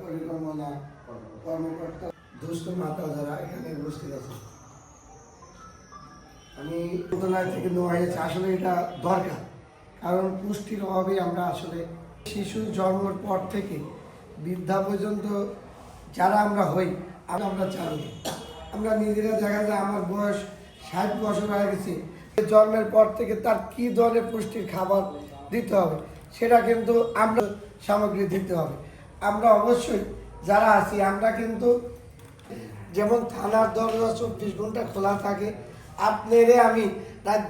পরিকল্পনা, কর্মকর্তা, দুস্থ মাতা যারা এখানে উপস্থিত আছে। আমি থেকে নেওয়া হয়েছে, আসলে এটা দরকার। কারণ পুষ্টির অভাবে আমরা আসলে শিশু জন্মের পর থেকে বৃদ্ধা পর্যন্ত যারা আমরা হই আমরা চালু। আমরা নিজেরা দেখা যায় আমার বয়স ষাট বছর হয়ে গেছে। জন্মের পর থেকে তার কি ধরনের পুষ্টির খাবার দিতে হবে? সেটা কিন্তু আমরা সামগ্রী দিতে হবে। আমরা অবশ্যই যারা আছি, আমরা কিন্তু যেমন থানার দরজা চব্বিশ ঘণ্টা খোলা থাকে, আপনারে আমি রাত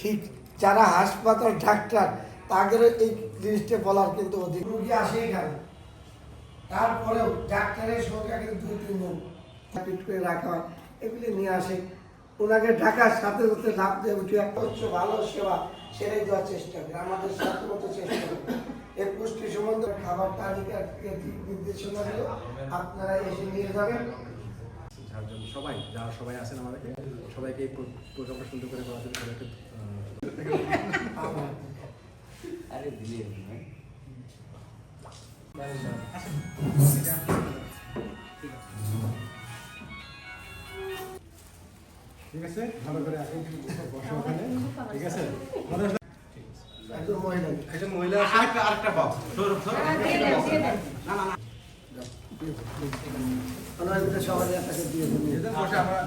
ঠিক যারা হাসপাতাল ডাক্তার তাদের এই জিনিসটা বলার কিন্তু অধিক রুগী আসে এখানে, তারপরেও ডাক্তারের সংখ্যা কিন্তু দুই তিনজন ফিট করে রাখা হয়, এগুলি নিয়ে আসে। ওনাকে ঢাকার সাথে সাথে লাভ দিয়ে উঠে হচ্ছে ভালো সেবা সেটাই দেওয়ার চেষ্টা করি আমাদের সাথে মতো চেষ্টা করি। এই পুষ্টি সম্বন্ধে খাবার তালিকা নির্দেশনা দিল। আপনারা এসে নিয়ে যাবেন। যার জন্য সবাই যারা সবাই আছেন আমাদেরকে সবাইকে এই প্রোগ্রামটা সুন্দর করে করার জন্য সবাইকে আরে দিলে ঠিক আছে? ভালো করে আসেন বসো ওখানে ঠিক আছে? আমাদের একজন মহিলা একজন মহিলা আরেকটা আরেকটা পাও সৌরভ ওনারা সবাই দিয়ে বসে আমরা